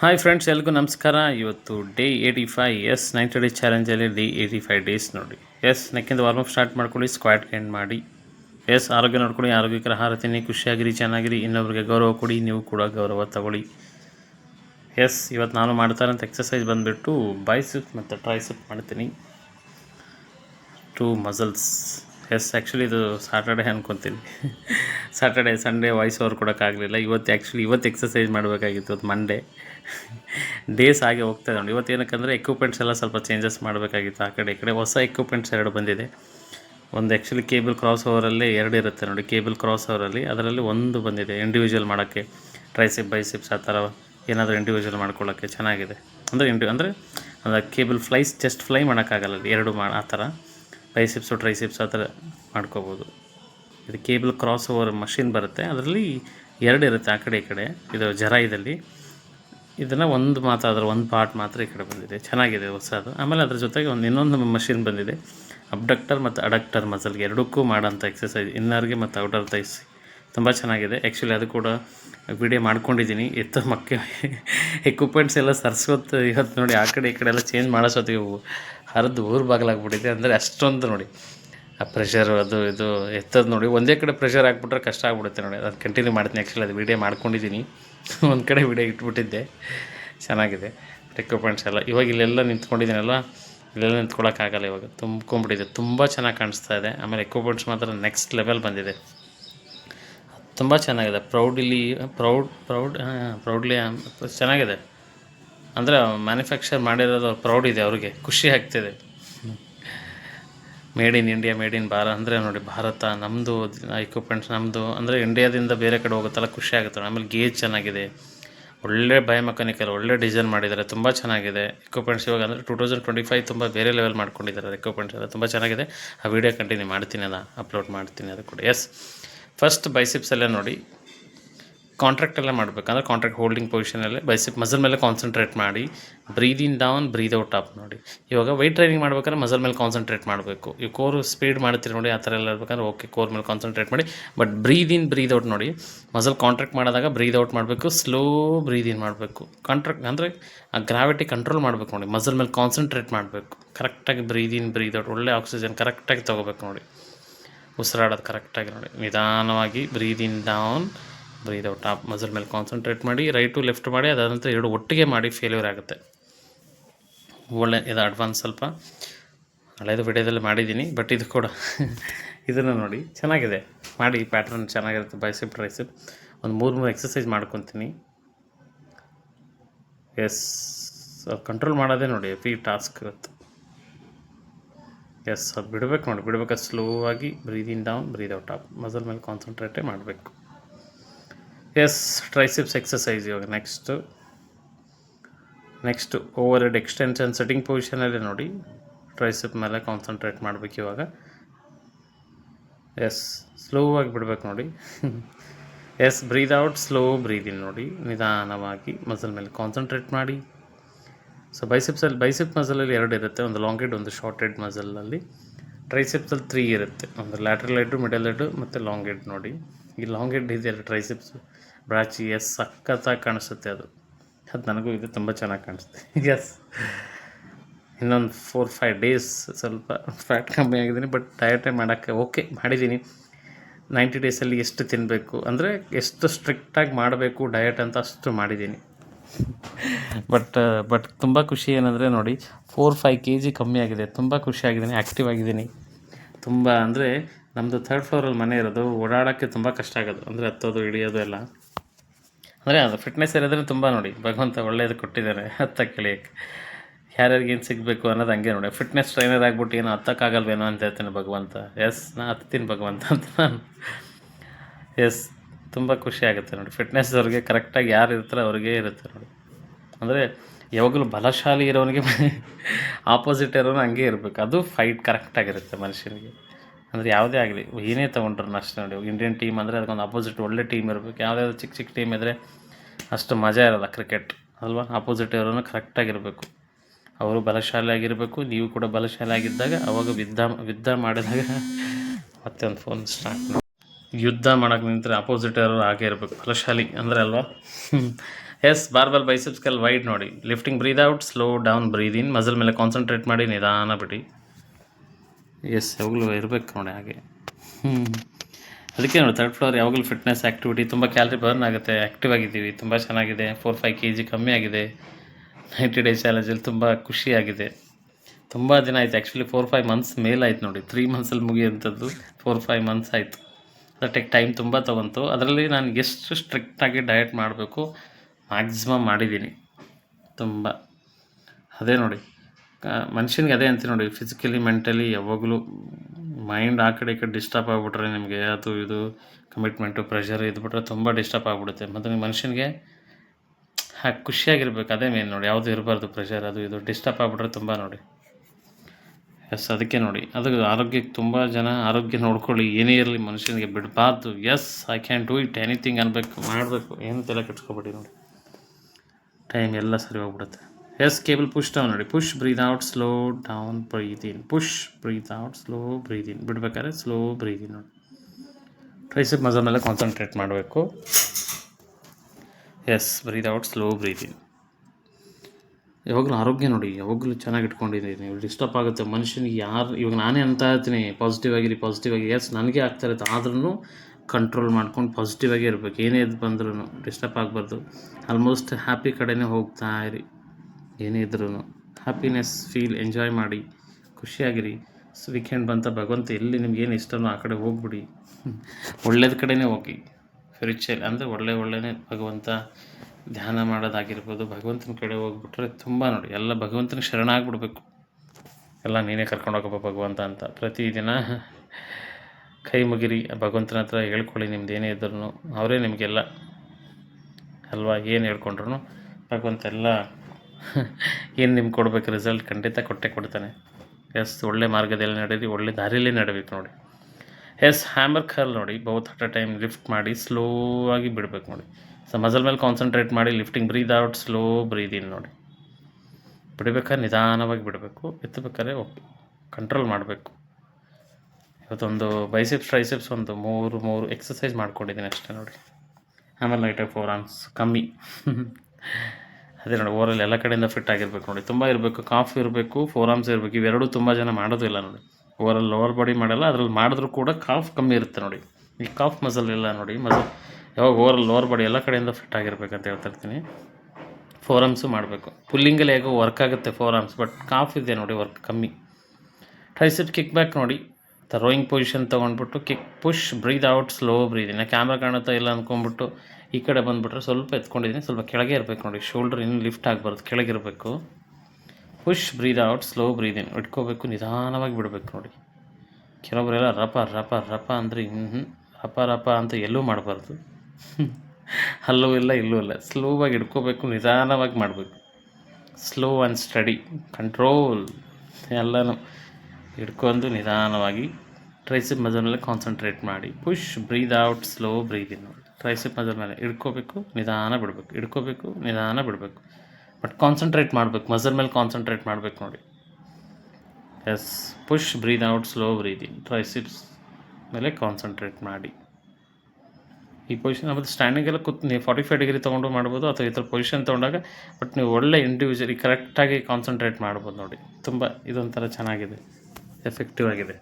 Hi friends ಎಲ್ರಿಗೂ ನಮಸ್ಕಾರ. ಇವತ್ತು day eighty five yes ninety day ಚಾಲೆಂಜಲ್ಲಿ day eighty five days ನೋಡಿ. ಎಸ್ ನೆಕ್ಕಿಂದ ವಾರ್ಮಪ್ ಸ್ಟಾರ್ಟ್ ಮಾಡ್ಕೊಳ್ಳಿ ಸ್ಕ್ವಾಟ್ ಎಂಡ್ ಮಾಡಿ. ಎಸ್ ಆರೋಗ್ಯ ನೋಡ್ಕೊಳ್ಳಿ, ಆರೋಗ್ಯಕರ ಆಹಾರ ತಿನ್ನಿ, ಖುಷಿಯಾಗಿರಿ, ಚೆನ್ನಾಗಿರಿ, ಇನ್ನೊಬ್ರಿಗೆ ಗೌರವ ಕೊಡಿ, ನೀವು ಕೂಡ ಗೌರವ ತಗೊಳ್ಳಿ. ಎಸ್ ಇವತ್ತು ನಾನು ಮಾಡ್ತಾರಂತ ಎಕ್ಸಸೈಸ್ ಬಂದುಬಿಟ್ಟು ಬೈಸಿಪ್ ಮತ್ತು ಟ್ರೈಸಿಪ್ ಮಾಡ್ತೀನಿ. ಟು ಮಸಲ್ಸ್ ಎಸ್ ಆ್ಯಕ್ಚುಲಿ ಇದು ಸಾಟರ್ಡೆ ಅನ್ಕೊತೀನಿ. ಸಾಟರ್ಡೆ ಸಂಡೇ ವಾಯ್ಸ್ ಓವರ್ ಕೊಡೋಕ್ಕಾಗಲಿಲ್ಲ ಇವತ್ತು ಆ್ಯಕ್ಚುಲಿ ಇವತ್ತು ಎಕ್ಸಸೈಸ್ ಮಾಡಬೇಕಾಗಿತ್ತು, ಇವತ್ತು ಮಂಡೇ ಡೇಸ್ ಹಾಗೆ ಹೋಗ್ತಾ ನೋಡಿ. ಇವತ್ತು ಏನಕ್ಕಂದರೆ ಎಕ್ವಿಪ್ಮೆಂಟ್ಸ್ ಎಲ್ಲ ಸ್ವಲ್ಪ ಚೇಂಜಸ್ ಮಾಡಬೇಕಾಗಿತ್ತು ಆ ಕಡೆ, ಈ ಕಡೆ. ಹೊಸ ಎಕ್ವಿಪ್ಮೆಂಟ್ಸ್ ಎರಡು ಬಂದಿದೆ. ಒಂದು ಆ್ಯಕ್ಚುಲಿ ಕೇಬಲ್ ಕ್ರಾಸ್ ಓವರಲ್ಲಿ ಎರಡು ಇರುತ್ತೆ ನೋಡಿ. ಕೇಬಲ್ ಕ್ರಾಸ್ ಓವರಲ್ಲಿ ಅದರಲ್ಲಿ ಒಂದು ಬಂದಿದೆ ಇಂಡಿವಿಜುವಲ್ ಮಾಡೋಕ್ಕೆ. ಟ್ರೈಸಿಪ್ ಬೈಸಿಪ್ಸ್ ಆ ಥರ ಏನಾದರೂ ಇಂಡಿವಿಜುವಲ್ ಮಾಡ್ಕೊಳ್ಳೋಕ್ಕೆ ಚೆನ್ನಾಗಿದೆ. ಅಂದರೆ ಇಂಡಿ ಅಂದರೆ ಅಂದರೆ ಕೇಬಲ್ ಫ್ಲೈಸ್ ಜಸ್ಟ್ ಫ್ಲೈ ಮಾಡೋಕ್ಕಾಗಲ್ಲ ಎರಡು ಮಾ ಆ ಥರ. ಬೈಸಿಪ್ಸು ಟ್ರೈಸಿಪ್ಸ್ ಆ ಥರ ಮಾಡ್ಕೋಬೋದು. ಇದು ಕೇಬಲ್ ಕ್ರಾಸ್ ಓವರ್ ಮಷಿನ್ ಬರುತ್ತೆ. ಅದರಲ್ಲಿ ಎರಡು ಇರುತ್ತೆ ಆ ಕಡೆ ಈ ಕಡೆ. ಇದು ಜರ ಇದಲ್ಲಿ ಇದನ್ನು ಒಂದು ಮಾತ್ರ, ಅದರ ಒಂದು ಪಾರ್ಟ್ ಮಾತ್ರ ಈ ಕಡೆ ಬಂದಿದೆ. ಚೆನ್ನಾಗಿದೆ ಹೊಸದು. ಆಮೇಲೆ ಅದ್ರ ಜೊತೆಗೆ ಒಂದು ಇನ್ನೊಂದು ಮಷಿನ್ ಬಂದಿದೆ. ಅಬ್ಡಕ್ಟರ್ ಮತ್ತು ಅಡಕ್ಟರ್ ಮಸಲ್ಗೆ ಎರಡಕ್ಕೂ ಮಾಡೋಂಥ ಎಕ್ಸಸೈಸ್ ಇನ್ನರ್ಗೆ ಮತ್ತು ಔಟರ್ ತೈಸ್ ತುಂಬ ಚೆನ್ನಾಗಿದೆ. ಆ್ಯಕ್ಚುಲಿ ಅದು ಕೂಡ ವಿಡಿಯೋ ಮಾಡ್ಕೊಂಡಿದ್ದೀನಿ. ಎತ್ತ ಮಕ್ಕ ಎಕ್ವಿಪ್ಮೆಂಟ್ಸ್ ಎಲ್ಲ ಸರ್ಸ್ಕೊತ್ ಇವತ್ತು ನೋಡಿ, ಆ ಕಡೆ ಈ ಕಡೆ ಎಲ್ಲ ಚೇಂಜ್ ಮಾಡೋಸೊತ್ತಿಗೆ ಹರಿದು ಊರು ಬಾಗಿಲಾಗ್ಬಿಟ್ಟಿದೆ. ಅಂದರೆ ಅಷ್ಟೊಂದು ನೋಡಿ, ಆ ಪ್ರೆಷರ್ ಅದು ಇದು ಎತ್ತದ ನೋಡಿ. ಒಂದೇ ಕಡೆ ಪ್ರೆಷರ್ ಹಾಕ್ಬಿಟ್ರೆ ಕಷ್ಟ ಆಗ್ಬಿಡುತ್ತೆ ನೋಡಿ. ಅದು ಕಂಟಿನ್ಯೂ ಮಾಡ್ತೀನಿ. ಆ್ಯಕ್ಚುಲಿ ಅದು ವೀಡಿಯೋ ಮಾಡ್ಕೊಂಡಿದ್ದೀನಿ. ಒಂದು ಕಡೆ ವೀಡಿಯೋ ಇಟ್ಬಿಟ್ಟಿದ್ದೆ. ಚೆನ್ನಾಗಿದೆ. ಎಕ್ವಿಪ್ಮೆಂಟ್ಸ್ ಎಲ್ಲ. ಇವಾಗ ಇಲ್ಲೆಲ್ಲ ನಿಂತ್ಕೊಂಡಿದ್ದೀನಲ್ಲ ಇಲ್ಲೆಲ್ಲ ನಿಂತ್ಕೊಳ್ಳೋಕ್ಕಾಗಲ್ಲ ಇವಾಗ. ತುಂಬ್ಕೊಂಬಿಟ್ಟಿದೆ ತುಂಬ ಚೆನ್ನಾಗಿ ಕಾಣಿಸ್ತಾ ಇದೆ. ಆಮೇಲೆ ಎಕ್ವಿಪ್ಮೆಂಟ್ಸ್ ಮಾತ್ರ ನೆಕ್ಸ್ಟ್ ಲೆವೆಲ್ ಬಂದಿದೆ. ತುಂಬ ಚೆನ್ನಾಗಿದೆ. ಪ್ರೌಡ್ಲಿ, ಪ್ರೌಡ್ ಪ್ರೌಡ್ ಪ್ರೌಡ್ಲಿ ಚೆನ್ನಾಗಿದೆ. ಅಂದರೆ ಮ್ಯಾನುಫ್ಯಾಕ್ಚರ್ ಮಾಡಿರೋದು ಪ್ರೌಡ್ ಇದೆ ಅವ್ರಿಗೆ. ಖುಷಿ ಆಗ್ತಿದೆ. Made in India made in Bharat ಅಂದರೆ ನೋಡಿ ಭಾರತ ನಮ್ಮದು ಎಕ್ವಿಪ್ಮೆಂಟ್ಸ್ ನಮ್ಮದು ಅಂದರೆ ಇಂಡಿಯಾದಿಂದ ಬೇರೆ ಕಡೆ ಹೋಗುತ್ತಲ್ಲ ಖುಷಿ ಆಗುತ್ತೆ. ಆಮೇಲೆ ಗೇಜ್ ಚೆನ್ನಾಗಿದೆ. ಒಳ್ಳೆ ಬಯ ಮೆಕ್ಯಾನಿಕಲ್ ಒಳ್ಳೆ ಡಿಸೈನ್ ಮಾಡಿದ್ದಾರೆ. ತುಂಬ ಚೆನ್ನಾಗಿದೆ. ಎಕ್ವಿಪ್ಮೆಂಟ್ಸ್ ಇವಾಗ ಅಂದರೆ ಟೂ ತೌಸಂಡ್ ಟ್ವೆಂಟಿ ಫೈವ್ ತುಂಬ ಬೇರೆ ಲೆವೆಲ್ ಮಾಡ್ಕೊಂಡಿದ್ದಾರೆ ಎಕ್ವಿಪ್ಮೆಂಟ್ಸ್ ಎಲ್ಲ. ತುಂಬ ಚೆನ್ನಾಗಿದೆ. ಆ ವಿಡಿಯೋ ಕಂಟಿನ್ಯೂ ಮಾಡ್ತೀನಿ ಅದ ಅಪ್ಲೋಡ್ ಮಾಡ್ತೀನಿ ಅದು ಕೂಡ ಎಸ್ ಫಸ್ಟ್ ಬೈಸಿಪ್ಸಲ್ಲೇ ನೋಡಿ ಕಾಂಟ್ರಾಕ್ಟ್ ಎಲ್ಲ ಮಾಡಬೇಕಂದ್ರೆ ಕಾಂಟ್ರಾಕ್ಟ್ ಹೋಲ್ಡಿಂಗ್ ಪೊಸಿಷನಲ್ಲೇ ಬೈಸಿಪ್ ಮಸಲ್ ಮೇಲೆ ಕಾನ್ಸಂಟ್ರೇಟ್ ಮಾಡಿ breathe in down breathe out up ನೋಡಿ. ಇವಾಗ ವೈಟ್ ಟ್ರೈನಿಂಗ್ ಮಾಡ್ಬೇಕಾದ್ರೆ ಮಸಲ್ ಮೇಲೆ ಕಾನ್ಸಂಟ್ರೇಟ್ ಮಾಡಬೇಕು. ಈ ಕೋರ್ ಸ್ಪೀಡ್ ಮಾಡ್ತೀರಿ ನೋಡಿ, ಆ ಥರ ಎಲ್ಲ ಇರ್ಬೇಕಂದ್ರೆ ಓಕೆ ಕೋರ್ ಮೇಲೆ ಕಾನ್ಸಂಟ್ರೇಟ್ ಮಾಡಿ. But breathe in breathe out ನೋಡಿ ಮಸಲ್ ಕಾಂಟ್ರಾಕ್ಟ್ ಮಾಡಿದಾಗ ಬ್ರೀದ್ ಔಟ್ ಮಾಡಬೇಕು ಸ್ಲೋ ಬ್ರೀದ್ ಇನ್ ಮಾಡಬೇಕು. ಕಾಂಟ್ರಾಕ್ಟ್ ಅಂದರೆ ಆ ಗ್ರಾವಿಟಿ ಕಂಟ್ರೋಲ್ ಮಾಡಬೇಕು ನೋಡಿ ಮಸಲ್ ಮೇಲೆ ಕಾನ್ಸಂಟ್ರೇಟ್ ಮಾಡಬೇಕು. ಕರೆಕ್ಟಾಗಿ ಬ್ರೀದ್ ಇನ್ ಬ್ರೀದ್ ಔಟ್ ಒಳ್ಳೆ ಆಕ್ಸಿಜನ್ ಕರೆಕ್ಟಾಗಿ ತೊಗೋಬೇಕು ನೋಡಿ. ಉಸಿರಾಡೋದು ಕರೆಕ್ಟಾಗಿ ನೋಡಿ. ನಿಧಾನವಾಗಿ breathe down breathe out top muscle ಮೇಲೆ ಕಾನ್ಸಂಟ್ರೇಟ್ ಮಾಡಿ ರೈಟು ಲೆಫ್ಟ್ ಮಾಡಿ, ಅದಾದ ನಂತರ ಎರಡು ಒಟ್ಟಿಗೆ ಮಾಡಿ ಫೇಲ್ಯೂರ್ ಆಗುತ್ತೆ. ಒಳ್ಳೆ, ಇದು ಅಡ್ವಾನ್ಸ್ ಸ್ವಲ್ಪ. ಹಳೆಯದು ವಿಡಿಯೋದಲ್ಲಿ ಮಾಡಿದ್ದೀನಿ ಬಟ್ ಇದು ಕೂಡ ಇದನ್ನು ನೋಡಿ. ಚೆನ್ನಾಗಿದೆ. ಮಾಡಿ ಪ್ಯಾಟ್ರನ್ ಚೆನ್ನಾಗಿರುತ್ತೆ ಬೈಸಿಪ್ ಟ್ರೈಸಿಪ್ ಒಂದು ಮೂರು ಮೂರು ಎಕ್ಸಸೈಸ್ ಮಾಡ್ಕೊತೀನಿ. ಎಸ್ ಕಂಟ್ರೋಲ್ ಮಾಡೋದೇ ನೋಡಿ ಫ್ರೀ ಟಾಸ್ಕ್ ಇರುತ್ತೆ. ಎಸ್ ಅದು ಬಿಡಬೇಕು ನೋಡಿ. ಬಿಡಬೇಕು ಸ್ಲೋ ಆಗಿ breathe in down breathe out up muscle ಮೇಲೆ ಕಾನ್ಸಂಟ್ರೇಟೇ ಮಾಡಬೇಕು. ಎಸ್ ಟ್ರೈಸಿಪ್ಸ್ ಎಕ್ಸಸೈಸ್ ಇವಾಗ next next overhead extension sitting ಪೊಸಿಷನಲ್ಲಿ ನೋಡಿ. ಟ್ರೈಸಿಪ್ ಮೇಲೆ ಕಾನ್ಸಂಟ್ರೇಟ್ ಮಾಡಬೇಕು ಇವಾಗ. ಎಸ್ ಸ್ಲೋ ಆಗಿ ಬಿಡಬೇಕು ನೋಡಿ. Yes breathe out slow breathe in ನೋಡಿ. ನಿಧಾನವಾಗಿ ಮಸಲ್ ಮೇಲೆ ಕಾನ್ಸಂಟ್ರೇಟ್ ಮಾಡಿ. ಸೊ ಬೈಸಿಪ್ಸಲ್ಲಿ ಬೈಸಿಪ್ ಮಸಲಲ್ಲಿ ಎರಡು ಇರುತ್ತೆ. ಒಂದು ಲಾಂಗ್ ಹೆಡ್ ಒಂದು ಶಾರ್ಟ್ ಹೆಡ್ ಮಸಲಲ್ಲಿ ಟ್ರೈಸೆಪ್ಸಲ್ಲಿ ತ್ರೀ ಇರುತ್ತೆ. ಒಂದು ಲ್ಯಾಟ್ರಲ್ ಹೆಡ್ಡು ಮಿಡಲ್ ಹೆಡ್ಡು ಮತ್ತು ಲಾಂಗ್ ಹೆಡ್ ನೋಡಿ. ಈ ಲಾಂಗ್ ಹೆಡ್ ಇದೆಯಲ್ಲ ಟ್ರೈಸೆಪ್ಸ್ ಬ್ರಾಚಿ ಎಸ್ ಸಖತ್ತಾಗಿ ಕಾಣಿಸುತ್ತೆ ಅದು. ಅದು ನನಗೂ ಇದು ತುಂಬ ಚೆನ್ನಾಗಿ ಕಾಣಿಸುತ್ತೆ. ಎಸ್ ಇನ್ನೊಂದು ಫೋರ್ ಫೈವ್ ಡೇಸ್ ಸ್ವಲ್ಪ ಫ್ಯಾಟ್ ಕಮ್ಮಿ ಆಗಿದ್ದೀನಿ ಬಟ್ ಡಯಟೇ ಮಾಡೋಕ್ಕೆ ಓಕೆ ಮಾಡಿದ್ದೀನಿ. ನೈಂಟಿ ಡೇಸಲ್ಲಿ ಎಷ್ಟು ತಿನ್ನಬೇಕು ಅಂದರೆ ಎಷ್ಟು ಸ್ಟ್ರಿಕ್ಟಾಗಿ ಮಾಡಬೇಕು ಡಯಟ್ ಅಂತ ಅಷ್ಟು ಮಾಡಿದ್ದೀನಿ. ಬಟ್ ಬಟ್ ತುಂಬ ಖುಷಿ ಏನಂದರೆ ನೋಡಿ ಫೋರ್ ಫೈವ್ ಕೆ ಜಿ ಕಮ್ಮಿ ಆಗಿದೆ. ತುಂಬ ಖುಷಿಯಾಗಿದ್ದೀನಿ ಆ್ಯಕ್ಟಿವ್ ಆಗಿದ್ದೀನಿ. ತುಂಬ ಅಂದರೆ ನಮ್ಮದು ಥರ್ಡ್ ಫ್ಲೋರಲ್ಲಿ ಮನೆ ಇರೋದು, ಓಡಾಡೋಕ್ಕೆ ತುಂಬ ಕಷ್ಟ ಆಗೋದು. ಅಂದರೆ ಹತ್ತೋದು ಇಳಿಯೋದು ಎಲ್ಲ. ಅಂದರೆ ಅದು ಫಿಟ್ನೆಸ್ ಇರೋದ್ರೆ ತುಂಬ ನೋಡಿ, ಭಗವಂತ ಒಳ್ಳೆಯದು ಕೊಟ್ಟಿದ್ದಾರೆ ಹತ್ತ ಕೇಳಿಯೋಕ್ಕೆ ಯಾರ್ಯಾರಿಗೆ ಏನು ಸಿಗಬೇಕು ಅನ್ನೋದು ಹಂಗೆ ನೋಡಿ. ಫಿಟ್ನೆಸ್ ಟ್ರೈನರ್ ಆಗಿಬಿಟ್ಟು ಏನೋ ಹತ್ತಕ್ಕಾಗಲ್ವೇನೋ ಅಂತ ಹೇಳ್ತೀನಿ ಭಗವಂತ. ಎಸ್ ನಾ ಹತ್ತೀನಿ ಭಗವಂತ ಅಂತ ನಾನು. ಎಸ್ ತುಂಬ ಖುಷಿ ಆಗುತ್ತೆ ನೋಡಿ. ಫಿಟ್ನೆಸ್ ಅವ್ರಿಗೆ ಕರೆಕ್ಟಾಗಿ ಯಾರು ಇರ್ತಾರೆ ಅವ್ರಿಗೆ ಇರುತ್ತೆ ನೋಡಿ. ಅಂದರೆ ಯಾವಾಗಲೂ ಬಲಶಾಲಿ ಇರೋನಿಗೆ ಆಪೋಸಿಟ್ ಇರೋನು ಹಂಗೆ ಇರಬೇಕು. ಅದು ಫೈಟ್ ಕರೆಕ್ಟಾಗಿರುತ್ತೆ ಮನುಷ್ಯನಿಗೆ. ಅಂದರೆ ಯಾವುದೇ ಆಗಲಿ, ಏನೇ ತೊಗೊಂಡ್ರು ಅಷ್ಟೇ ನೋಡಿ. ಇಂಡಿಯನ್ ಟೀಮ್ ಅಂದರೆ ಅದಕ್ಕೊಂದು ಅಪೋಸಿಟ್ ಒಳ್ಳೆ ಟೀಮ್ ಇರಬೇಕು. ಯಾವುದಾದ್ರು ಚಿಕ್ಕ ಚಿಕ್ಕ ಟೀಮ್ ಇದ್ದರೆ ಅಷ್ಟು ಮಜಾ ಇರೋಲ್ಲ ಕ್ರಿಕೆಟ್ ಅಲ್ವಾ? ಅಪೋಸಿಟ್ ಇರೋನು ಕರೆಕ್ಟಾಗಿರಬೇಕು ಅವರು ಬಲಶಾಲಿಯಾಗಿರಬೇಕು ನೀವು ಕೂಡ ಬಲಶಾಲಿಯಾಗಿದ್ದಾಗ ಅವಾಗ ವಿದ್ದ ವಿದ್ದ ಮಾಡಿದಾಗ ಮತ್ತೆ ಒಂದು ಫೋನ್ ಸ್ಟಾರ್ಟ್ ಯುದ್ಧ ಮಾಡೋಕೆ ನಿಂತರೆ ಅಪೋಸಿಟ್ ಇರೋರು ಹಾಗೆ ಇರಬೇಕು. ಫಲಶಾಲಿ ಅಂದರೆ ಅಲ್ವಾ? ಎಸ್ ಬಾರ್ಬಲ್ ಬೈಸೆಪ್ಸ್ಗೆಲ್ಲ ವೈಡ್ ನೋಡಿ. Lifting breathe out slow down breathe in muscle ಮೇಲೆ ಕಾನ್ಸಂಟ್ರೇಟ್ ಮಾಡಿ, ನಿಧಾನ ಬಿಡಿ. ಎಸ್ ಯಾವಾಗಲೂ ಇರಬೇಕು ನೋಡಿ ಹಾಗೆ. ಅದಕ್ಕೆ ನೋಡಿ ತರ್ಡ್ ಫ್ಲೋರ್ ಯಾವಾಗಲೂ ಫಿಟ್ನೆಸ್ ಆ್ಯಕ್ಟಿವಿಟಿ ತುಂಬ ಕ್ಯಾಲ್ರಿ ಬರ್ನ್ ಆಗುತ್ತೆ. ಆ್ಯಕ್ಟಿವ್ ಆಗಿದ್ದೀವಿ, ತುಂಬ ಚೆನ್ನಾಗಿದೆ. ಫೋರ್ ಫೈವ್ ಕೆ ಜಿ ಕಮ್ಮಿ ಆಗಿದೆ. ನೈಂಟಿ ಡೇಸ್ ಚಾಲೆಂಜಲ್ಲಿ ತುಂಬ ಖುಷಿಯಾಗಿದೆ ತುಂಬ ದಿನ ಆಯಿತು. ಆ್ಯಕ್ಚುಲಿ ಫೋರ್ ಫೈವ್ ಮಂತ್ಸ್ ಮೇಲಾಯ್ತು ನೋಡಿ. ತ್ರೀ ಮಂತ್ಸಲ್ಲಿ ಮುಗಿಯೋಂಥದ್ದು ಫೋರ್ ಫೈವ್ ಮಂತ್ಸ್ ಆಯಿತು. ಟೆಕ್ ಟೈಮ್ ತುಂಬ ತೊಗೊಂತು. ಅದರಲ್ಲಿ ನಾನು ಎಷ್ಟು ಸ್ಟ್ರಿಕ್ಟಾಗಿ ಡಯಟ್ ಮಾಡಬೇಕು ಮ್ಯಾಕ್ಸಿಮಮ್ ಮಾಡಿದ್ದೀನಿ ತುಂಬ. ಅದೇ ನೋಡಿ. ಮನುಷ್ಯನಿಗೆ ಅದೇ ಅಂತೀನಿ ನೋಡಿ. ಫಿಸಿಕಲಿ ಮೆಂಟಲಿ ಯಾವಾಗಲೂ ಮೈಂಡ್ ಆ ಕಡೆ ಈ ಕಡೆ ಡಿಸ್ಟರ್ಬ್ ಆಗಿಬಿಟ್ರೆ ನಿಮಗೆ ಅದು ಇದು ಕಮಿಟ್ಮೆಂಟು ಪ್ರೆಷರ್ ಇದ್ಬಿಟ್ರೆ ತುಂಬ ಡಿಸ್ಟರ್ಬ್ ಆಗಿಬಿಡುತ್ತೆ. ಮತ್ತು ಮನುಷ್ಯನಿಗೆ ಖುಷಿಯಾಗಿರ್ಬೇಕು. ಅದೇ ಮೇನ್ ನೋಡಿ. ಯಾವುದು ಇರಬಾರ್ದು ಪ್ರೆಷರ್ ಅದು ಇದು ಡಿಸ್ಟರ್ಬ್ ಆಗಿಬಿಟ್ರೆ ತುಂಬ ನೋಡಿ. ಎಸ್ ಅದಕ್ಕೆ ನೋಡಿ. ಅದು ಆರೋಗ್ಯಕ್ಕೆ ತುಂಬ ಜನ ಆರೋಗ್ಯ ನೋಡ್ಕೊಳ್ಳಿ. ಏನೇ ಇರಲಿ ಮನುಷ್ಯನಿಗೆ ಬಿಡಬಾರ್ದು. Yes I can do it anything ಅನ್ಬೇಕು, ಮಾಡಬೇಕು. ಏನು ತಲೆ ಕೆಡ್ಸ್ಕೊಬೇಡಿ ನೋಡಿ. ಟೈಮ್ ಎಲ್ಲ ಸರಿ ಹೋಗ್ಬಿಡುತ್ತೆ. ಎಸ್ ಕೇಬಲ್ ಪುಷ್ ಡೌನ್ ನೋಡಿ. Push breathe out slow down breathe in push breathe out slow breathe ಬಿಡ್ಬೇಕಾದ್ರೆ slow breathe ನೋಡಿ. ಟ್ರೈಸೆಪ್ ಮಜಲ್ ಮೇಲೆ ಕಾನ್ಸಂಟ್ರೇಟ್ ಮಾಡಬೇಕು. Yes breathe out slow breathe in ಯಾವಾಗಲೂ ಆರೋಗ್ಯ ನೋಡಿ, ಯಾವಾಗಲೂ ಚೆನ್ನಾಗಿ ಇಟ್ಕೊಂಡಿದ್ದೀನಿ. ಡಿಸ್ಟರ್ಬ್ ಆಗುತ್ತೆ. ಮನುಷ್ಯನಿಗೆ ಯಾರು, ಇವಾಗ ನಾನೇ ಅಂತ ಇರ್ತೀನಿ ಪಾಸಿಟಿವ್ ಆಗಿರಿ ಪಾಸಿಟಿವ್ ಆಗಿ ಎಸ್ ನನಗೆ ಆಗ್ತಾ ಇರುತ್ತೆ. ಆದ್ರೂ ಕಂಟ್ರೋಲ್ ಮಾಡ್ಕೊಂಡು ಪಾಸಿಟಿವ್ ಆಗೇ ಇರಬೇಕು. ಏನೇ ಇದು ಬಂದ್ರೂ ಡಿಸ್ಟರ್ಬ್ ಆಗಬಾರ್ದು. ಆಲ್ಮೋಸ್ಟ್ ಹ್ಯಾಪಿ ಕಡೆನೇ ಹೋಗ್ತಾ ಇರಿ. ಏನೇ ಇದ್ರೂ ಹ್ಯಾಪಿನೆಸ್ ಫೀಲ್ ಎಂಜಾಯ್ ಮಾಡಿ. ಖುಷಿಯಾಗಿರಿ. ವೀಕೆಂಡ್ ಬಂತ ಭಗವಂತ ಎಲ್ಲಿ ನಿಮ್ಗೇನು ಇಷ್ಟನೋ ಆ ಕಡೆ ಹೋಗ್ಬಿಡಿ. ಒಳ್ಳೇದು ಕಡೆನೇ ಹೋಗಿ. ಫ್ಯೂಚರ್ ಅಂದರೆ ಒಳ್ಳೆ ಒಳ್ಳೆಯ ಭಗವಂತ ಧ್ಯಾನ ಮಾಡೋದಾಗಿರ್ಬೋದು, ಭಗವಂತನ ಕಡೆ ಹೋಗ್ಬಿಟ್ರೆ ತುಂಬ ನೋಡಿ, ಎಲ್ಲ ಭಗವಂತನ ಶರಣ ಆಗ್ಬಿಡ್ಬೇಕು ಎಲ್ಲ ನೀನೇ ಕರ್ಕೊಂಡು ಹೋಗಪ್ಪ ಭಗವಂತ ಅಂತ. ಪ್ರತಿದಿನ ಕೈ ಮುಗಿರಿ, ಭಗವಂತನ ಹತ್ರ ಹೇಳ್ಕೊಳ್ಳಿ, ನಿಮ್ದು ಏನೇ ಇದ್ರೂ ಅವರೇ ನಿಮಗೆಲ್ಲ ಅಲ್ವಾ, ಏನು ಹೇಳ್ಕೊಂಡ್ರು ಭಗವಂತ ಎಲ್ಲ ಏನು ನಿಮ್ಗೆ ಕೊಡಬೇಕು ರಿಸಲ್ಟ್ ಖಂಡಿತ ಕೊಟ್ಟೆ ಕೊಡ್ತಾನೆ. ಎಸ್, ಒಳ್ಳೆ ಮಾರ್ಗದಲ್ಲಿ ನಡೀರಿ, ಒಳ್ಳೆ ದಾರಿಯಲ್ಲೇ ನಡಬೇಕು ನೋಡಿ. ಎಸ್ ಹ್ಯಾಮರ್ ಕರ್ಲ್ ನೋಡಿ both at a time lift ಮಾಡಿ ಸ್ಲೋ ಆಗಿ ಬಿಡಬೇಕು ನೋಡಿ. ಸೊ ಮಸಲ್ ಮೇಲೆ ಕಾನ್ಸಂಟ್ರೇಟ್ ಮಾಡಿ lifting breathe out slow breathe in ನೋಡಿ. ಬಿಡಬೇಕಾದ್ರೆ ನಿಧಾನವಾಗಿ ಬಿಡಬೇಕು, ಎತ್ತಬೇಕಾದ್ರೆ ಓಕೆ ಕಂಟ್ರೋಲ್ ಮಾಡಬೇಕು. ಇವತ್ತೊಂದು ಬೈಸೆಪ್ಸ್ ಟ್ರೈಸೆಪ್ಸ್ ಒಂದು ಮೂರು ಮೂರು ಎಕ್ಸಸೈಸ್ ಮಾಡ್ಕೊಂಡಿದ್ದೀನಿ ಅಷ್ಟೇ ನೋಡಿ. ಆಮೇಲೆ ನೈಟ್ ಫೋರ್ ಆರ್ಮ್ಸ್ ಕಮ್ಮಿ. ಅದೇ ನೋಡಿ ಓವರಲ್ಲಿ ಎಲ್ಲ ಕಡೆಯಿಂದ ಫಿಟ್ ಆಗಿರಬೇಕು ನೋಡಿ. ತುಂಬ ಇರಬೇಕು ಕಾಫ್ ಇರಬೇಕು ಫೋರ್ ಆರ್ಮ್ಸ್ ಇರಬೇಕು, ಇವೆರಡೂ ತುಂಬ ಜನ ಮಾಡೋದಿಲ್ಲ ನೋಡಿ. ಓವರಲ್ಲಿ ಲೋವರ್ ಬಾಡಿ ಮಾಡಲ್ಲ, ಅದ್ರಲ್ಲಿ ಮಾಡಿದ್ರೂ ಕೂಡ ಕಾಫ್ ಕಮ್ಮಿ ಇರುತ್ತೆ ನೋಡಿ. ಈ ಕಾಫ್ ಮಸಲ್ ಇಲ್ಲ ನೋಡಿ ಮಸಲ್ ಯಾವಾಗ ಓವರ್ ಲೋವರ್ ಬಾಡಿ ಎಲ್ಲ ಕಡೆಯಿಂದ ಫಿಟ್ ಆಗಿರ್ಬೇಕಂತ ಹೇಳ್ತಾ ಇರ್ತೀನಿ. ಫೋರ್ ಆರ್ಮ್ಸು ಮಾಡಬೇಕು. ಪುಲ್ಲಿಂಗಲ್ಲಿ ಹೇಗೋ ವರ್ಕ್ ಆಗುತ್ತೆ ಫೋರ್ ಆರ್ಮ್ಸ್ ಬಟ್ ಕಾಫ್ ಇದೆ ನೋಡಿ ವರ್ಕ್ ಕಮ್ಮಿ. ಟ್ರೈಸೆಪ್ ಕಿಕ್ ಬ್ಯಾಕ್ ನೋಡಿ. Rowing position ತೊಗೊಂಡ್ಬಿಟ್ಟು kick push breathe out slow breathe ಇನ್ನು ಕ್ಯಾಮ್ರಾ ಕಾಣುತ್ತಾ ಇಲ್ಲ ಅಂದ್ಕೊಂಡ್ಬಿಟ್ಟು ಈ ಕಡೆ ಬಂದುಬಿಟ್ರೆ ಸ್ವಲ್ಪ ಎತ್ಕೊಂಡಿದ್ದೀನಿ. ಸ್ವಲ್ಪ ಕೆಳಗೆ ಇರಬೇಕು ನೋಡಿ. ಶೋಲ್ಡ್ರ್ ಇನ್ನೂ ಲಿಫ್ಟ್ ಆಗಬಾರ್ದು ಕೆಳಗಿರಬೇಕು push breathe out slow breathe in ಇಟ್ಕೋಬೇಕು, ನಿಧಾನವಾಗಿ ಬಿಡಬೇಕು ನೋಡಿ. ಕೆಲವೊಬ್ಬರೆಲ್ಲ ರಪ ರಪ ರಪ ಅಂದರೆ ಹ್ಞೂ ರಪ ರಪ ಅಂತ ಎಲ್ಲೂ ಮಾಡಬಾರ್ದು. ಅಲ್ಲೂ ಇಲ್ಲ, ಇಲ್ಲೂ ಇಲ್ಲ. ಸ್ಲೋವಾಗಿ ಹಿಡ್ಕೋಬೇಕು, ನಿಧಾನವಾಗಿ ಮಾಡಬೇಕು. ಸ್ಲೋ ಆ್ಯಂಡ್ ಸ್ಟಡಿ ಕಂಟ್ರೋಲ್ ಎಲ್ಲನೂ ಹಿಡ್ಕೊಂಡು ನಿಧಾನವಾಗಿ ಟ್ರೈಸಿಪ್ ಮಜಲ್ ಮೇಲೆ ಕಾನ್ಸಂಟ್ರೇಟ್ ಮಾಡಿ. Push breathe out slow breathe in tricep muscle ಮೇಲೆ ಹಿಡ್ಕೋಬೇಕು, ನಿಧಾನ ಬಿಡಬೇಕು. ಹಿಡ್ಕೋಬೇಕು, ನಿಧಾನ ಬಿಡಬೇಕು. ಬಟ್ ಕಾನ್ಸಂಟ್ರೇಟ್ ಮಾಡಬೇಕು. ಮಜಲ್ ಮೇಲೆ ಕಾನ್ಸಂಟ್ರೇಟ್ ಮಾಡಬೇಕು ನೋಡಿ. Yes push breathe out slow breathe in triceps ಮೇಲೆ ಕಾನ್ಸಂಟ್ರೇಟ್ ಮಾಡಿ. ಈ ಪೊಸಿಷನ್ ಮತ್ತು ಸ್ಟ್ಯಾಂಡಿಂಗೆಲ್ಲ ಕೂತ್ ನೀವು ಫಾರ್ಟಿ ಫೈವ್ ಡಿಗ್ರಿ ತೊಗೊಂಡು ಮಾಡ್ಬೋದು ಅಥವಾ ಈ ಥರ ಪೊಸಿಷನ್ ತೊಗೊಂಡಾಗ ಬಟ್ ನೀವು ಒಳ್ಳೆ ಇಂಡಿವಿಜುವಲಿ ಕರೆಕ್ಟಾಗಿ ಕಾನ್ಸಂಟ್ರೇಟ್ ಮಾಡ್ಬೋದು ನೋಡಿ. ತುಂಬ ಇದೊಂಥರ ಚೆನ್ನಾಗಿದೆ ಎಫೆಕ್ಟಿವ್ ಆಗಿದೆ.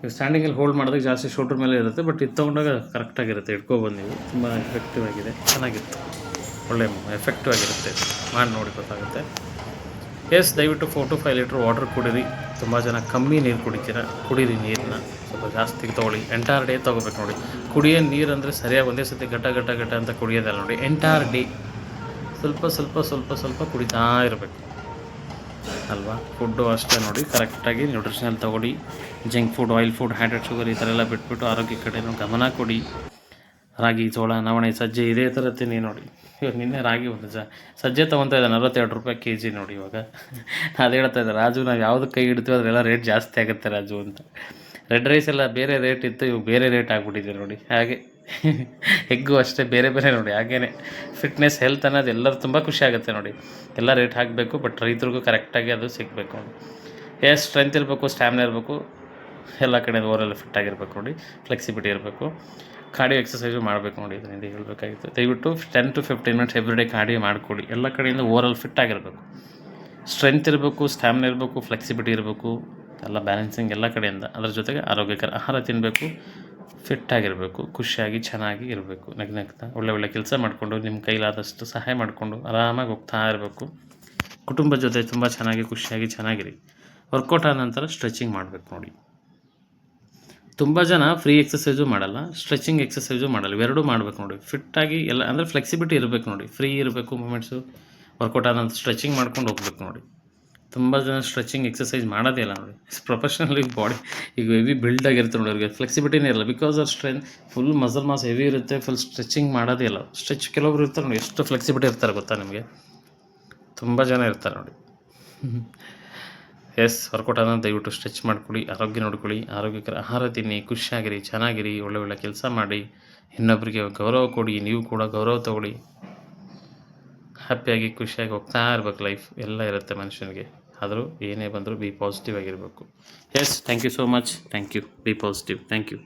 ನೀವು ಸ್ಟ್ಯಾಂಡಿಂಗಲ್ಲಿ ಹೋಲ್ಡ್ ಮಾಡಿದಾಗ ಜಾಸ್ತಿ ಶೋಲ್ಡ್ರ್ ಮೇಲೆ ಇರುತ್ತೆ ಬಟ್ ಇದು ತೊಗೊಂಡಾಗ ಕರೆಕ್ಟಾಗಿರುತ್ತೆ ಇಟ್ಕೋಬೋದು ನೀವು. ತುಂಬ ಎಫೆಕ್ಟಿವ್ ಆಗಿದೆ, ಚೆನ್ನಾಗಿತ್ತು. ಒಳ್ಳೆ ಎಫೆಕ್ಟಿವ್ ಆಗಿರುತ್ತೆ. ಮಾಡಿ ನೋಡಿ ಗೊತ್ತಾಗುತ್ತೆ. ಎಸ್, ದಯವಿಟ್ಟು four to five litre water ಕುಡೀರಿ. ತುಂಬ ಜನ ಕಮ್ಮಿ ನೀರು ಕುಡಿತೀರ. ಕುಡೀರಿ ನೀರನ್ನ ಸ್ವಲ್ಪ ಜಾಸ್ತಿ ತೊಗೊಳ್ಳಿ. ಎಂಟಾರ್ ಡೇ ತೊಗೋಬೇಕು ನೋಡಿ. ಕುಡಿಯೋ ನೀರು ಅಂದರೆ ಸರಿಯಾಗಿ ಒಂದೇ ಸತಿ ಗಟ್ಟ ಗಟ್ಟ ಗಟ್ಟ ಅಂತ ಕುಡಿಯೋದಲ್ಲ ನೋಡಿ. ಎಂಟಾರ್ ಡೇ ಸ್ವಲ್ಪ ಸ್ವಲ್ಪ ಸ್ವಲ್ಪ ಸ್ವಲ್ಪ ಕುಡಿತಾ ಇರಬೇಕು. ಅಲ್ವಾ? ಫುಡ್ಡು ಅಷ್ಟೇ ನೋಡಿ. ಕರೆಕ್ಟಾಗಿ ನ್ಯೂಟ್ರಿಷನಲ್ ತೊಗೊಳ್ಳಿ. Junk food oil food hundred sugar ಈ ಥರ ಎಲ್ಲ ಬಿಟ್ಬಿಟ್ಟು ಆರೋಗ್ಯ ಕಡೆಯೂ ಗಮನ ಕೊಡಿ. ರಾಗಿ, ಜೋಳ, ನವಣೆ, ಸಜ್ಜೆ, ಇದೇ ಥರ ತಿನ್ನಿ ನೋಡಿ. ಇವಾಗ ನಿನ್ನೆ ರಾಗಿ ಒಂದು ಸಜ್ಜೆ ತೊಗೊತಾ ಇದ್ದಾನೆ ನಲ್ವತ್ತೆರಡು ರೂಪಾಯಿ ಕೆ ಜಿ ನೋಡಿ ಇವಾಗ. ಅದು ಹೇಳ್ತಾ ಇದ್ದೆ ರಾಜು ನಾವು ಯಾವುದಕ್ಕೆ ಕೈ ಹಿಡ್ತೀವಿ ಅದರೆಲ್ಲ ರೇಟ್ ಜಾಸ್ತಿ ಆಗುತ್ತೆ ರಾಜು ಅಂತ. ರೆಡ್ ರೈಸ್ ಎಲ್ಲ ಬೇರೆ ರೇಟ್ ಇತ್ತು ಇವು ಬೇರೆ ರೇಟ್ ಆಗಿಬಿಟ್ಟಿದೆ ನೋಡಿ. ಹಾಗೆ ಎಗ್ಗು ಅಷ್ಟೇ ಬೇರೆ ಬೇರೆ ನೋಡಿ ಹಾಗೇ ಫಿಟ್ನೆಸ್ ಹೆಲ್ತ್ ಅನ್ನೋದು ಎಲ್ಲರೂ ತುಂಬ ಖುಷಿ ಆಗುತ್ತೆ ನೋಡಿ. ಎಲ್ಲ ರೇಟ್ ಹಾಕಬೇಕು ಬಟ್ ರೈತರಿಗೂ ಕರೆಕ್ಟಾಗಿ ಅದು ಸಿಗಬೇಕು ಎಷ್ಟು ಸ್ಟ್ರೆಂತ್ ಇರಬೇಕು ಸ್ಟ್ಯಾಮಿನಾ ಇರಬೇಕು, ಎಲ್ಲ ಕಡೆ ಓವರೆಲ್ಲ ಫಿಟ್ ಆಗಿರಬೇಕು ನೋಡಿ. ಫ್ಲೆಕ್ಸಿಬಿಲಿಟಿ ಇರಬೇಕು. ಕಾರ್ಡಿಯೋ ಎಕ್ಸಸೈಸು ಮಾಡಬೇಕು ನೋಡಿ ಇದರಿಂದ ಹೇಳಬೇಕಾಗಿತ್ತು. ದಯವಿಟ್ಟು ten to fifteen minutes everyday cardio ಮಾಡಿಕೊಡಿ. ಎಲ್ಲ ಕಡೆಯಿಂದ ಓವರಾಲ್ ಫಿಟ್ ಆಗಿರಬೇಕು. ಸ್ಟ್ರೆಂತ್ ಇರಬೇಕು ಸ್ಟ್ಯಾಮಿನ ಇರಬೇಕು ಫ್ಲೆಕ್ಸಿಬಿಲಿಟಿ ಇರಬೇಕು, ಎಲ್ಲ ಬ್ಯಾಲೆನ್ಸಿಂಗ್ ಎಲ್ಲ ಕಡೆಯಿಂದ. ಅದರ ಜೊತೆಗೆ ಆರೋಗ್ಯಕರ ಆಹಾರ ತಿನ್ನಬೇಕು ಫಿಟ್ ಆಗಿರಬೇಕು, ಖುಷಿಯಾಗಿ ಚೆನ್ನಾಗಿ ಇರಬೇಕು. ನಗ್ ನಗ್ತಾ, ಒಳ್ಳೆ ಒಳ್ಳೆ ಕೆಲಸ ಮಾಡಿಕೊಂಡು ನಿಮ್ಮ ಕೈಲಾದಷ್ಟು ಸಹಾಯ ಮಾಡಿಕೊಂಡು ಆರಾಮಾಗಿ ಹೋಗ್ತಾ ಇರಬೇಕು. ಕುಟುಂಬದ ಜೊತೆ ತುಂಬ ಚೆನ್ನಾಗಿ, ಖುಷಿಯಾಗಿ ಚೆನ್ನಾಗಿರಿ. ವರ್ಕೌಟ್ ಆದ ನಂತರ ಸ್ಟ್ರೆಚಿಂಗ್ ಮಾಡಬೇಕು ನೋಡಿ. ತುಂಬ ಜನ ಫ್ರೀ ಎಕ್ಸಸೈಸು ಮಾಡಲ್ಲ ಸ್ಟ್ರೆಚಿಂಗ್ ಎಕ್ಸಸೈಸು ಮಾಡಲ್ಲ, ಇವೆರಡೂ ಮಾಡಬೇಕು ನೋಡಿ. ಫಿಟ್ಟಾಗಿ ಎಲ್ಲ, ಅಂದರೆ ಫ್ಲೆಕ್ಸಿಬಿಲಿಟಿ ಇರಬೇಕು ನೋಡಿ. ಫ್ರೀ ಇರಬೇಕು ಮೂಮೆಂಟ್ಸು ವರ್ಕೌಟ್ ಆದಂಥ ಸ್ಟ್ರೆಚಿಂಗ್ ಮಾಡ್ಕೊಂಡು ಹೋಗ್ಬೇಕು ನೋಡಿ. ತುಂಬ ಜನ ಸ್ಟ್ರೆಚಿಂಗ್ ಎಕ್ಸಸೈಸ್ ಮಾಡೋದೇ ಇಲ್ಲ ನೋಡಿ. ಪ್ರೊಫೆಷ್ನಲಿ ಬಾಡಿ ಈಗ ಹೆವಿ ಬಿಲ್ಡ್ ಆಗಿರುತ್ತೆ ನೋಡಿ ಅವ್ರಿಗೆ. ಫ್ಲೆಕ್ಸಿಬಿಲಿಟಿನೇ ಇರಲ್ಲ. Because our strength full muscle mass heavy ಇರುತ್ತೆ ಫುಲ್ ಸ್ಟ್ರೆಚಿಂಗ್ ಮಾಡೋದೇ ಇಲ್ಲ. ಸ್ಟ್ರೆಚ್ ಕೆಲವರು ಇರ್ತಾರೆ ನೋಡಿ, ಎಷ್ಟು ಫ್ಲೆಕ್ಸಿಬಿಲಿಟಿ ಇರ್ತಾರೆ ಗೊತ್ತಾ ನಿಮಗೆ? ತುಂಬ ಜನ ಇರ್ತಾರೆ ನೋಡಿ. ಎಸ್ ವರ್ಕೌಟ್ ಆದ ದಯವಿಟ್ಟು ಸ್ಟ್ರೆಚ್ ಮಾಡ್ಕೊಳ್ಳಿ, ಆರೋಗ್ಯ ನೋಡ್ಕೊಳ್ಳಿ, ಆರೋಗ್ಯಕರ ಆಹಾರ ತಿನ್ನಿ, ಖುಷಿಯಾಗಿರಿ, ಚೆನ್ನಾಗಿರಿ, ಒಳ್ಳೆ ಒಳ್ಳೆ ಕೆಲಸ ಮಾಡಿ ಇನ್ನೊಬ್ಬರಿಗೆ ಗೌರವ ಕೊಡಿ, ನೀವು ಕೂಡ ಗೌರವ ತಗೊಳ್ಳಿ. ಹ್ಯಾಪಿಯಾಗಿ, ಖುಷಿಯಾಗಿ ಹೋಗ್ತಾ ಇರ್ಬೇಕು ಲೈಫ್, ಎಲ್ಲ ಇರುತ್ತೆ ಮನುಷ್ಯನಿಗೆ. ಆದರೂ ಏನೇ ಬಂದರೂ ಬಿ ಪಾಸಿಟಿವ್ ಆಗಿರಬೇಕು. Yes, thank you so much, thank you, be positive, thank you.